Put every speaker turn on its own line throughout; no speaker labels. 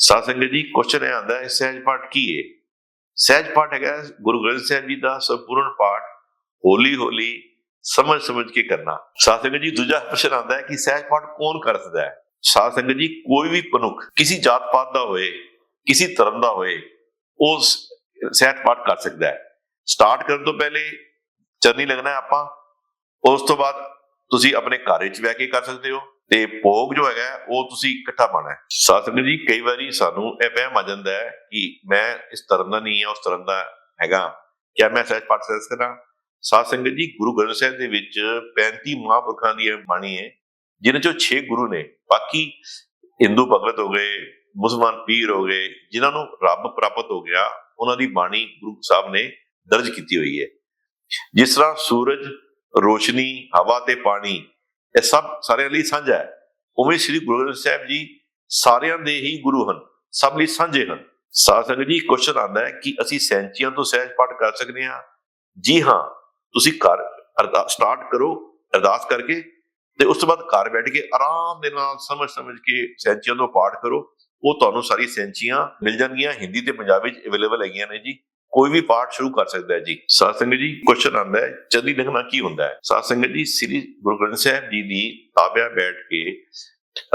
ਸਾਧ ਸੰਗਤ ਜੀ ਕੁਐਸਚਨ ਇਹ ਆਂਦਾ ਹੈ, ਸਹਿਜ ਪਾਠ ਕੀ ਹੈ ਸਹਿਜ ਪਾਠ ਹੈਗਾ, ਗੁਰੂ ਗ੍ਰੰਥ ਸਾਹਿਬ ਜੀ ਦਾ ਸੰਪੂਰਨ ਪਾਠ, ਹੌਲੀ ਹੌਲੀ ਸਮਝ ਸਮਝ ਕੇ ਕਰਨਾ। ਸਾਧ ਸੰਗਤ ਜੀ, ਦੂਜਾ ਪ੍ਰਸ਼ਨ ਆਂਦਾ ਹੈ ਕਿ ਸਹਿਜ ਪਾਠ ਕੌਣ ਕਰ ਸਕਦਾ ਹੈ? ਸਾਧ ਸੰਗਤ ਜੀ, ਕੋਈ ਵੀ ਮਨੁੱਖ, ਕਿਸੇ ਜਾਤ ਪਾਤ ਦਾ ਹੋਏ, ਕਿਸੇ ਧਰਮ ਦਾ ਹੋਏ, ਉਹ ਸਹਿਜ ਪਾਠ ਕਰ ਸਕਦਾ ਹੈ। ਸਟਾਰਟ ਕਰਨ ਤੋਂ ਪਹਿਲੇ ਚਰਨੀ ਲੱਗਣਾ ਆਪਾਂ, ਉਸ ਤੋਂ ਬਾਅਦ ਤੁਸੀਂ ਆਪਣੇ ਘਰ ਵਿੱਚ ਬਹਿ ਕੇ ਕਰ ਸਕਦੇ ਹੋ। ਤੇ ਭੋਗ ਜੋ ਹੈਗਾ, ਉਹ ਤੁਸੀਂ ਇਕੱਠਾ ਪਾਣਾ ਹੈ। ਸਾਧ ਜੀ, ਕਈ ਵਾਰੀ ਸਾਨੂੰ ਇਹ ਵਹਿਮ ਆ ਜਾਂਦਾ ਹੈ ਕਿ ਮੈਂ ਇਸ ਧਰਮ ਦਾ ਨਹੀਂ ਹਾਂ, ਉਸ ਧਰਮ ਦਾ ਹੈਗਾ। ਕਿਆ ਮੈਂ ਸਹਿਜ ਪਾਠ ਸਹਿਜ ਕਰਾਂ? ਸਾਧ ਸੰਗਤ ਜੀ, ਗੁਰੂ ਗ੍ਰੰਥ ਸਾਹਿਬ ਦੇ ਵਿੱਚ 35 ਮਹਾਂਪੁਰਖਾਂ ਦੀ ਬਾਣੀ ਹੈ, ਜਿਨ੍ਹਾਂ ਚੋਂ 6 ਗੁਰੂ ਨੇ। ਬਾਕੀ ਹਿੰਦੂ ਭਗਤ ਹੋ ਗਏ, ਮੁਸਲਮਾਨ ਪੀਰ ਹੋ ਗਏ, ਜਿਨ੍ਹਾਂ ਨੂੰ ਰੱਬ ਪ੍ਰਾਪਤ ਹੋ ਗਿਆ, ਉਹਨਾਂ ਦੀ ਬਾਣੀ ਗੁਰੂ ਸਾਹਿਬ ਨੇ ਦਰਜ ਕੀਤੀ ਹੋਈ ਹੈ। ਜਿਸ ਤਰ੍ਹਾਂ ਸੂਰਜ, ਰੋਸ਼ਨੀ, ਹਵਾ ਤੇ ਪਾਣੀ ਇਹ ਸਭ ਸਾਰਿਆਂ ਲਈ ਸਾਂਝਾ ਹੈ। ਉਵੇਂ ਸ੍ਰੀ ਗੁਰੂ ਗ੍ਰੰਥ ਸਾਹਿਬ ਜੀ ਸਾਰਿਆਂ ਦੇ ਹੀ ਗੁਰੂ ਹਨ, ਸਭ ਲਈ ਸਾਂਝੇ ਹਨ। ਸਾਧ ਸੰਗਤ ਜੀ ਕੁਐਸਚਨ ਆਉਂਦਾ ਹੈ ਕਿ ਅਸੀਂ ਸੈਂਚੀਆਂ ਤੋਂ ਸਹਿਜ ਪਾਠ ਕਰ ਸਕਦੇ ਹਾਂ? ਜੀ ਹਾਂ, ਤੁਸੀਂ ਘਰ ਸਟਾਰਟ ਕਰੋ ਅਰਦਾਸ ਕਰਕੇ ਤੇ ਉਸ ਤੋਂ ਬਾਅਦ ਘਰ ਬੈਠ ਕੇ ਆਰਾਮ ਦੇ ਨਾਲ ਸਮਝ ਸਮਝ ਕੇ ਸੈਂਚੀਆਂ ਤੋਂ ਪਾਠ ਕਰੋ। ਉਹ ਤੁਹਾਨੂੰ ਸਾਰੀ ਸੈਂਚੀਆਂ ਮਿਲ ਜਾਣਗੀਆਂ। ਹਿੰਦੀ ਤੇ ਪੰਜਾਬੀ ਚ ਅਵੇਲੇਬਲ ਹੈਗੀਆਂ ਨੇ ਜੀ। ਕੋਈ ਵੀ ਪਾਠ ਸ਼ੁਰੂ ਕਰ ਸਕਦਾ ਹੈ ਜੀ। ਸਾਧ ਸੰਗਤ ਜੀ ਕੁਐਸਚਨ ਆਉਂਦਾ ਹੈ ਚੰਦੀ ਲਿਖਣਾ ਕੀ ਹੁੰਦਾ ਹੈ? ਸਾਧ ਸੰਗਤ ਜੀ, ਸ੍ਰੀ ਗੁਰੂ ਗ੍ਰੰਥ ਸਾਹਿਬ ਜੀ ਦੀ ਤਾਬਿਆ ਬੈਠ ਕੇ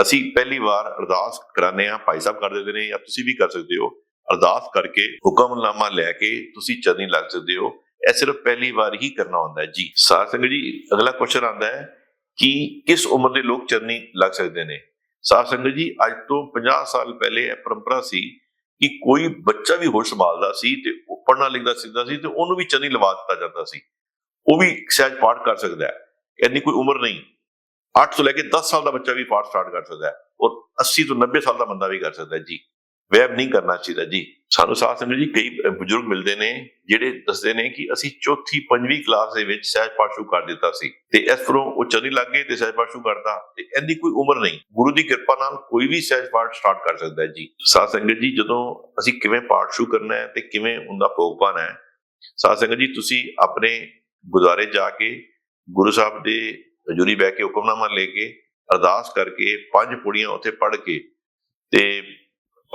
ਅਸੀਂ ਪਹਿਲੀ ਵਾਰ ਅਰਦਾਸ ਕਰਾਉਂਦੇ ਹਾਂ, ਭਾਈ ਸਾਹਿਬ ਕਰ ਦਿੰਦੇ ਨੇ ਜਾਂ ਤੁਸੀਂ ਵੀ ਕਰ ਸਕਦੇ ਹੋ। ਅਰਦਾਸ ਕਰਕੇ ਹੁਕਮਨਾਮਾ ਲੈ ਕੇ ਤੁਸੀਂ ਚਰਨੀ ਲੱਗ ਸਕਦੇ ਹੋ। ਇਹ ਸਿਰਫ ਪਹਿਲੀ ਵਾਰ ਹੀ ਕਰਨਾ ਹੁੰਦਾ ਹੈ ਜੀ। ਸਾਧ ਸੰਗਤ ਜੀ, ਅਗਲਾ ਕੁਐਸਚਨ ਆਉਂਦਾ ਹੈ ਕਿ ਕਿਸ ਉਮਰ ਦੇ ਲੋਕ ਚਰਨੀ ਲੱਗ ਸਕਦੇ ਨੇ? ਸਾਧ ਸੰਗਤ ਜੀ, ਅੱਜ ਤੋਂ 50 ਸਾਲ ਪਹਿਲੇ ਇਹ ਪਰੰਪਰਾ ਸੀ ਕਿ ਕੋਈ ਬੱਚਾ ਵੀ ਹੋਸ਼ ਸੰਭਾਲਦਾ ਸੀ ਤੇ ਉਹ ਪੜ੍ਹਨਾ ਲਿਖਦਾ ਸਿੱਖਦਾ ਸੀ ਤੇ ਉਹਨੂੰ ਵੀ ਚੰਨੀ ਲਵਾ ਦਿੱਤਾ ਜਾਂਦਾ ਸੀ। ਉਹ ਵੀ ਸਹਿਜ ਪਾਠ ਕਰ ਸਕਦਾ ਹੈ। ਇੰਨੀ ਕੋਈ ਉਮਰ ਨਹੀਂ। 8 ਤੋਂ ਲੈ ਕੇ 10 ਸਾਲ ਦਾ ਬੱਚਾ ਵੀ ਪਾਠ ਸਟਾਰਟ ਕਰ ਸਕਦਾ ਹੈ। ਔਰ 80 ਤੋਂ 90 ਸਾਲ ਦਾ ਬੰਦਾ ਵੀ ਕਰ ਸਕਦਾ ਹੈ। ਜੀ। ਵਹਿਮ ਨਹੀਂ ਕਰਨਾ ਚਾਹੀਦਾ ਜੀ। ਸਾਨੂੰ ਸਾਧ ਸੰਗਤ ਜੀ, ਕਈ ਬਜ਼ੁਰਗ ਮਿਲਦੇ ਨੇ, ਜਿਹੜੇ ਦੱਸਦੇ ਨੇ ਕਿ ਅਸੀਂ ਚੌਥੀ, ਪੰਜਵੀਂ ਕਲਾਸ ਦੇ ਵਿੱਚ ਸਹਿਜ ਪਾਠ ਸ਼ੁਰੂ ਕਰ ਦਿੱਤਾ ਸੀ। ਤੇ ਇਸ ਤਰ੍ਹਾਂ ਉਹ ਚਰਨੀ ਲੱਗ ਗਏ ਤੇ ਸਹਿਜ ਪਾਠ ਸ਼ੁਰੂ ਕਰਤਾ। ਤੇ ਇਹਦੀ ਕੋਈ ਉਮਰ ਨਹੀਂ। ਗੁਰੂ ਦੀ ਕਿਰਪਾ ਨਾਲ ਕੋਈ ਵੀ ਸਹਿਜ ਪਾਠ ਸਟਾਰਟ ਕਰ ਸਕਦਾ ਹੈ ਜੀ। ਸਾਧ ਸੰਗਤ ਜੀ, ਜਦੋਂ ਅਸੀਂ ਕਿਵੇਂ ਪਾਠ ਸ਼ੁਰੂ ਕਰਨਾ ਹੈ ਤੇ ਕਿਵੇਂ ਉਹਦਾ ਭੋਗ ਪਾਣਾ ਹੈ, ਸਾਧ ਸੰਗਤ ਜੀ, ਤੁਸੀਂ ਆਪਣੇ ਗੁਰਦੁਆਰੇ ਜਾ ਕੇ ਗੁਰੂ ਸਾਹਿਬ ਦੇ ਹਜ਼ੂਰੀ ਬਹਿ ਕੇ ਹੁਕਮਨਾਮਾ ਲੈ ਕੇ ਅਰਦਾਸ ਕਰਕੇ ਪੰਜ ਪੁੜੀਆਂ ਉੱਥੇ ਪੜ੍ਹ ਕੇ ਤੇ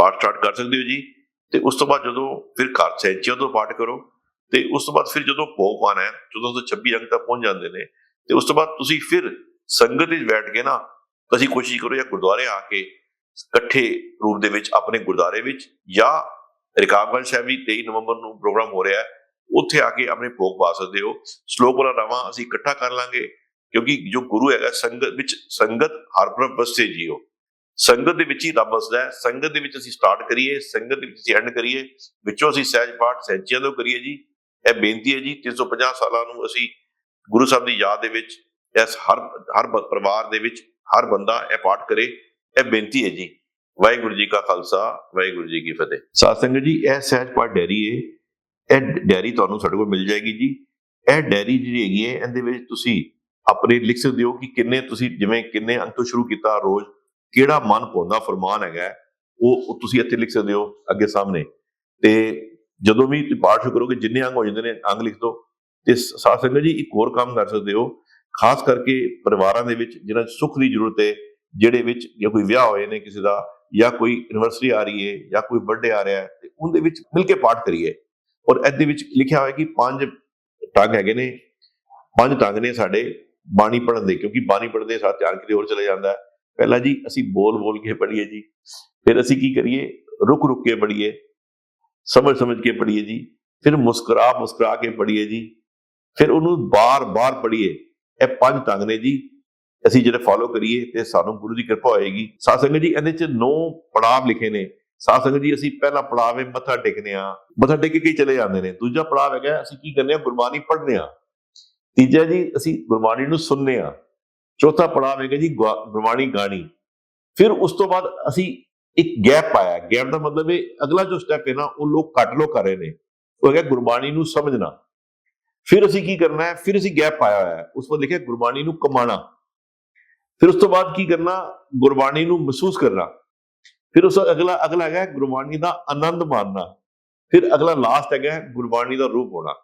ਪਾਠ ਸਟਾਰਟ ਕਰ ਸਕਦੇ ਹੋ ਜੀ। ਤੇ ਉਸ ਤੋਂ ਬਾਅਦ ਜਦੋਂ ਫਿਰ ਘਰ ਸੈਂਚੀਆਂ ਤੋਂ ਪਾਠ ਕਰੋ, ਤੇ ਉਸ ਤੋਂ ਬਾਅਦ ਫਿਰ ਜਦੋਂ ਭੋਗ ਪਾਣਾ ਹੈ, ਜਦੋਂ ਤੋਂ 26 ਅੰਕ ਤੱਕ ਪਹੁੰਚ ਜਾਂਦੇ ਨੇ, ਤੇ ਉਸ ਤੋਂ ਬਾਅਦ ਤੁਸੀਂ ਫਿਰ ਸੰਗਤ ਵਿੱਚ ਬੈਠ ਕੇ ਨਾ ਤੁਸੀਂ ਕੋਸ਼ਿਸ਼ ਕਰੋ ਜਾਂ ਗੁਰਦੁਆਰੇ ਆ ਕੇ ਇਕੱਠੇ ਰੂਪ ਦੇ ਵਿੱਚ ਆਪਣੇ ਗੁਰਦੁਆਰੇ ਵਿੱਚ ਜਾਂ ਰਕਾਬਗੰਜ ਸਾਹਿਬ ਵੀ 23 ਨਵੰਬਰ ਨੂੰ ਪ੍ਰੋਗਰਾਮ ਹੋ ਰਿਹਾ ਹੈ, ਉੱਥੇ ਆ ਕੇ ਆਪਣੇ ਭੋਗ ਪਾ ਸਕਦੇ ਹੋ। ਸ਼ਲੋਕ ਵਾਲਾ ਨਾਮਾ ਅਸੀਂ ਇਕੱਠਾ ਕਰ ਲਾਂਗੇ, ਕਿਉਂਕਿ ਜੋ ਗੁਰੂ ਹੈਗਾ ਸੰਗਤ ਵਿੱਚ ਸੰਗਤ ਹਰ ਪ੍ਰਭ ਵਸੇ ਜੀਓ। ਸੰਗਤ ਦੇ ਵਿੱਚ ਹੀ ਰੱਬ ਵਸਦਾ ਹੈ। ਸੰਗਤ ਦੇ ਵਿੱਚ ਅਸੀਂ ਸਟਾਰਟ ਕਰੀਏ, ਸੰਗਤ ਦੇ ਵਿੱਚ ਅਸੀਂ ਐਂਡ ਕਰੀਏ। ਵਿੱਚੋਂ ਅਸੀਂ ਸਹਿਜ ਪਾਠ ਸੈਂਚੀਆਂ ਤੋਂ ਕਰੀਏ ਜੀ। ਇਹ ਬੇਨਤੀ ਹੈ ਜੀ 350 ਸਾਲਾਂ ਨੂੰ ਅਸੀਂ ਗੁਰੂ ਸਾਹਿਬ ਦੀ ਯਾਦ ਦੇ ਵਿੱਚ, ਇਸ ਹਰ ਹਰ ਪਰਿਵਾਰ ਦੇ ਵਿੱਚ, ਹਰ ਬੰਦਾ ਇਹ ਪਾਠ ਕਰੇ। ਇਹ ਬੇਨਤੀ ਹੈ ਜੀ। ਵਾਹਿਗੁਰੂ ਜੀ ਕਾ ਖਾਲਸਾ, ਵਾਹਿਗੁਰੂ ਜੀ ਕੀ ਫਤਿਹ। ਸਾਧ ਸੰਗਤ ਜੀ, ਇਹ ਸਹਿਜ ਪਾਠ ਡੈਰੀ ਹੈ ਇਹ ਡੈਰੀ ਤੁਹਾਨੂੰ ਸਾਡੇ ਕੋਲ ਮਿਲ ਜਾਏਗੀ ਜੀ। ਇਹ ਡੈਰੀ ਜਿਹੜੀ ਹੈਗੀ ਹੈ ਇਹਦੇ ਵਿੱਚ ਤੁਸੀਂ ਆਪਣੇ ਲਿਖ ਸਕਦੇ ਹੋ ਕਿ ਕਿੰਨੇ ਤੁਸੀਂ ਜਿਵੇਂ ਕਿੰਨੇ ਅੰਕ ਤੋਂ ਸ਼ੁਰੂ ਕੀਤਾ ਰੋਜ਼ ਕਿਹੜਾ ਮਨ ਪਾਉਂਦਾ ਫਰਮਾਨ ਹੈਗਾ, ਉਹ ਤੁਸੀਂ ਇੱਥੇ ਲਿਖ ਸਕਦੇ ਹੋ ਅੱਗੇ ਸਾਹਮਣੇ। ਤੇ ਜਦੋਂ ਵੀ ਤੁਸੀਂ ਪਾਠ ਕਰੋਗੇ, ਜਿੰਨੇ ਅੰਗ ਹੋ ਜਾਂਦੇ ਨੇ, ਅੰਗ ਲਿਖ ਦਿਓ। ਤੇ ਸ- ਸਾਧ ਸੰਗਤ ਜੀ, ਇੱਕ ਹੋਰ ਕੰਮ ਕਰ ਸਕਦੇ ਹੋ। ਖਾਸ ਕਰਕੇ ਪਰਿਵਾਰਾਂ ਦੇ ਵਿੱਚ ਜਿਹਨਾਂ 'ਚ ਸੁੱਖ ਦੀ ਜ਼ਰੂਰਤ ਹੈ, ਜਿਹੜੇ ਵਿੱਚ ਜਾਂ ਕੋਈ ਵਿਆਹ ਹੋਏ ਨੇ ਕਿਸੇ ਦਾ, ਜਾਂ ਕੋਈ ਐਨਵਰਸਰੀ ਆ ਰਹੀ ਹੈ, ਜਾਂ ਕੋਈ ਬਰਥਡੇ ਆ ਰਿਹਾ ਹੈ, ਤੇ ਉਹਦੇ ਵਿੱਚ ਮਿਲ ਕੇ ਪਾਠ ਕਰੀਏ। ਔਰ ਇਹਦੇ ਵਿੱਚ ਲਿਖਿਆ ਹੋਇਆ ਕਿ ਪੰਜ ਟੰਗ ਹੈਗੇ ਨੇ। ਪੰਜ ਟੰਗ ਨੇ ਸਾਡੇ ਬਾਣੀ ਪੜ੍ਹਨ ਦੇ, ਕਿਉਂਕਿ ਬਾਣੀ ਪੜ੍ਹਦੇ ਸਾਥ ਧਿਆਨ ਕਿਤੇ ਹੋਰ ਚਲੇ ਜਾਂਦਾ ਹੈ। ਪਹਿਲਾਂ ਜੀ ਅਸੀਂ ਬੋਲ ਬੋਲ ਕੇ ਪੜ੍ਹੀਏ ਜੀ, ਫਿਰ ਅਸੀਂ ਕੀ ਕਰੀਏ? ਰੁਕ ਰੁਕ ਕੇ ਪੜ੍ਹੀਏ, ਸਮਝ ਸਮਝ ਕੇ ਪੜ੍ਹੀਏ ਜੀ, ਫਿਰ ਮੁਸਕਰਾ ਮੁਸਕਰਾ ਕੇ ਪੜ੍ਹੀਏ ਜੀ, ਫਿਰ ਉਹਨੂੰ ਬਾਰ-ਬਾਰ ਪੜ੍ਹੀਏ। ਇਹ ਪੰਜ ਤੰਗ ਨੇ ਜੀ, ਅਸੀਂ ਜਿਹੜੇ ਫਾਲੋ ਕਰੀਏ ਤੇ ਸਾਨੂੰ ਗੁਰੂ ਦੀ ਕਿਰਪਾ ਹੋਏਗੀ। ਸਾਧ ਸੰਗਤ ਜੀ, ਇਹਦੇ ਚ ਨੌ ਪੜਾਵ ਲਿਖੇ ਨੇ। ਸਾਧ ਸੰਗਤ ਜੀ, ਅਸੀਂ ਪਹਿਲਾ ਪੜਾਅ ਹੈ ਮੱਥਾ ਟੇਕਨੇ ਆ ਮੱਥਾ ਟੇਕ ਕੇ ਚਲੇ ਜਾਂਦੇ ਨੇ। ਦੂਜਾ ਪੜਾਅ ਹੈਗਾ, ਅਸੀਂ ਕੀ ਕਰਨੇ ਆ ਗੁਰਬਾਣੀ ਪੜ੍ਹਨੇ ਆ ਤੀਜਾ ਜੀ, ਅਸੀਂ ਗੁਰਬਾਣੀ ਨੂੰ ਸੁਣਨੇ ਆ ਚੌਥਾ ਪੜਾਅ ਹੈਗਾ ਜੀ, ਗੁਆ- ਗੁਰਬਾਣੀ ਗਾਣੀ। ਫਿਰ ਉਸ ਤੋਂ ਬਾਅਦ ਅਸੀਂ ਇੱਕ ਗੈਪ ਪਾਇਆ। ਗੈਪ ਦਾ ਮਤਲਬ ਇਹ, ਅਗਲਾ ਜੋ ਸਟੈਪ ਹੈ ਨਾ, ਉਹ ਲੋਕ ਘੱਟ ਲੋਕ ਕਰ ਰਹੇ ਨੇ। ਉਹ ਹੈਗਾ ਗੁਰਬਾਣੀ ਨੂੰ ਸਮਝਣਾ। ਫਿਰ ਅਸੀਂ ਕੀ ਕਰਨਾ ਹੈ? ਫਿਰ ਅਸੀਂ ਗੈਪ ਪਾਇਆ ਹੋਇਆ ਹੈ। ਉਸ ਤੋਂ ਲਿਖਿਆ ਗੁਰਬਾਣੀ ਨੂੰ ਕਮਾਣਾ ਫਿਰ ਉਸ ਤੋਂ ਬਾਅਦ ਕੀ ਕਰਨਾ? ਗੁਰਬਾਣੀ ਨੂੰ ਮਹਿਸੂਸ ਕਰਨਾ। ਫਿਰ ਉਸ ਅਗਲਾ ਅਗਲਾ ਹੈਗਾ ਗੁਰਬਾਣੀ ਦਾ ਆਨੰਦ ਮਾਣਨਾ। ਫਿਰ ਅਗਲਾ ਲਾਸਟ ਹੈਗਾ ਗੁਰਬਾਣੀ ਦਾ ਰੂਪ ਹੋਣਾ।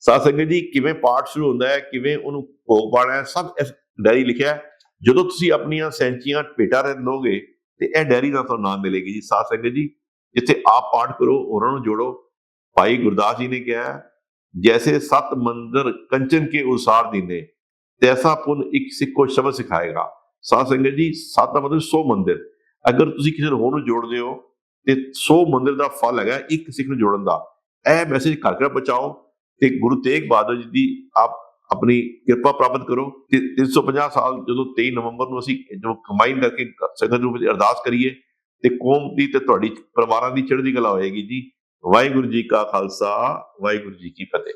ਸਾਧ ਸੰਗਤ ਜੀ, ਕਿਵੇਂ ਪਾਠ ਸ਼ੁਰੂ ਹੁੰਦਾ ਹੈ, ਕਿਵੇਂ ਉਹਨੂੰ ਭੋਗ ਪਾਣਾ ਹੈ, ਸਭ ਇਸ ਡਾਇਰੀ ਲਿਖਿਆ ਜਦੋਂ ਤੁਸੀਂ ਆਪਣੀਆਂ ਸੈਂਚੀਆਂ ਭੇਟਾ ਰਹਿ ਲੋਗੇ ਤੇ ਇਹ ਡਾਇਰੀ ਦਾ ਤੁਹਾਨੂੰ ਨਾਮ ਮਿਲੇਗੀ ਜੀ। ਸਾਧ ਸੰਗਤ ਜੀ, ਜਿੱਥੇ ਆਪ ਪਾਠ ਕਰੋ, ਉਹਨਾਂ ਨੂੰ ਜੋੜੋ। ਭਾਈ ਗੁਰਦਾਸ ਜੀ ਨੇ ਕਿਹਾ ਜੈਸੇ ਸਤ ਮੰਦਰ ਕੰਚਨ ਕੇ ਉਸਾਰ ਦੀਨੇ ਤੈਸਾ ਪੁੰਨ ਇੱਕ ਸਿੱਖੋ ਸ਼ਬਦ ਸਿਖਾਏਗਾ। ਸਾਧ ਸੰਗਤ ਜੀ, ਸੱਤ ਦਾ ਮਤਲਬ 100 ਮੰਦਿਰ। ਅਗਰ ਤੁਸੀਂ ਕਿਸੇ ਹੋਰ ਨੂੰ ਜੋੜਦੇ ਹੋ, ਤੇ 100 ਮੰਦਿਰ ਦਾ ਫਲ ਹੈਗਾ ਇੱਕ ਸਿੱਖ ਨੂੰ ਜੋੜਨ ਦਾ। ਇਹ ਮੈਸੇਜ ਘਰ ਘਰ ਪਹੁੰਚਾਓ। ਤੇ ਗੁਰੂ ਤੇਗ ਬਹਾਦਰ ਜੀ ਦੀ ਆਪ ਆਪਣੀ ਕਿਰਪਾ ਪ੍ਰਾਪਤ ਕਰੋ ਤੇ 350 ਸਾਲ ਜਦੋਂ 23 ਨਵੰਬਰ ਨੂੰ ਅਸੀਂ ਜੋ ਕੰਬਾਈਨ ਕਰਕੇ ਸੰਗਤ ਰੂਪ ਵਿੱਚ ਅਰਦਾਸ ਕਰੀਏ ਤੇ ਕੌਮ ਦੀ ਤੇ ਤੁਹਾਡੀ ਪਰਿਵਾਰਾਂ ਦੀ ਚੜ੍ਹਦੀ ਕਲਾ ਹੋਏਗੀ ਜੀ। ਵਾਹਿਗੁਰੂ ਜੀ ਕਾ ਖਾਲਸਾ, ਵਾਹਿਗੁਰੂ ਜੀ ਕੀ ਫਤਿਹ।